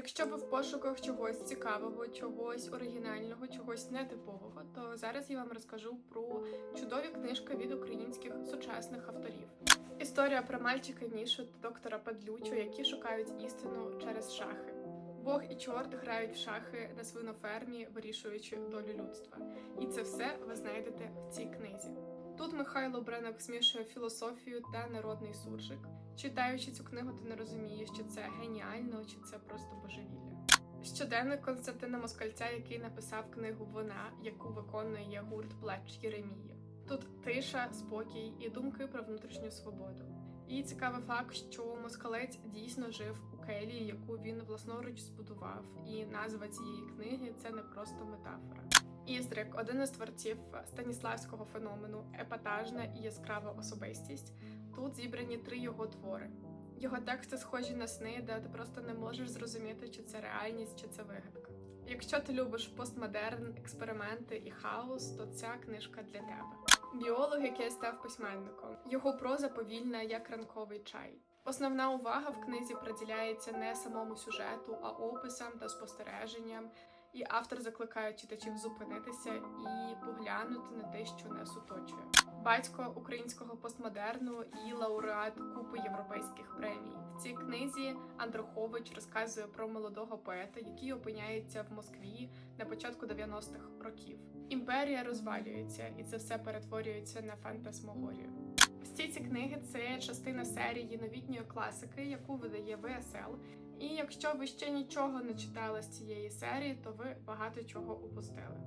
Якщо ви в пошуках чогось цікавого, чогось оригінального, чогось нетипового, то зараз я вам розкажу про чудові книжки від українських сучасних авторів. Історія про мальчика Мішу та доктора Падлючу, які шукають істину через шахи. Бог і чорт грають в шахи на свинофермі, вирішуючи долю людства. І це все ви знайдете в цій книзі. Тут Михайло Бренок змішує філософію та народний суржик. Читаючи цю книгу, ти не розумієш, чи це геніально, чи це просто божевілля. Щоденник Константина Москальця, який написав книгу Вона, яку виконує гурт Плач Єремії. Тут тиша, спокій і думки про внутрішню свободу. І цікавий факт, що москалець дійсно жив у келії, яку він власноруч збудував, і назва цієї книги це не просто метафора. Іздрик, один із творців станіславського феномену, епатажна і яскрава особистість. Тут зібрані три його твори. Його тексти схожі на сни, де ти просто не можеш зрозуміти, чи це реальність, чи це вигадка. Якщо ти любиш постмодерн, експерименти і хаос, то ця книжка для тебе. Біолог, який став письменником. Його проза повільна, як ранковий чай. Основна увага в книзі приділяється не самому сюжету, а описам та спостереженням. І автор закликає читачів зупинитися і поглянути на те, що нас оточує. Батько українського постмодерну і лауреат купи європейських премій. В цій книзі Андрухович розказує про молодого поета, який опиняється в Москві на початку 90-х років. Імперія розвалюється, і це все перетворюється на фантасмогорію. Всі ці книги це частина серії новітньої класики, яку видає ВСЛ. І якщо ви ще нічого не читали з цієї серії, то ви багато чого упустили.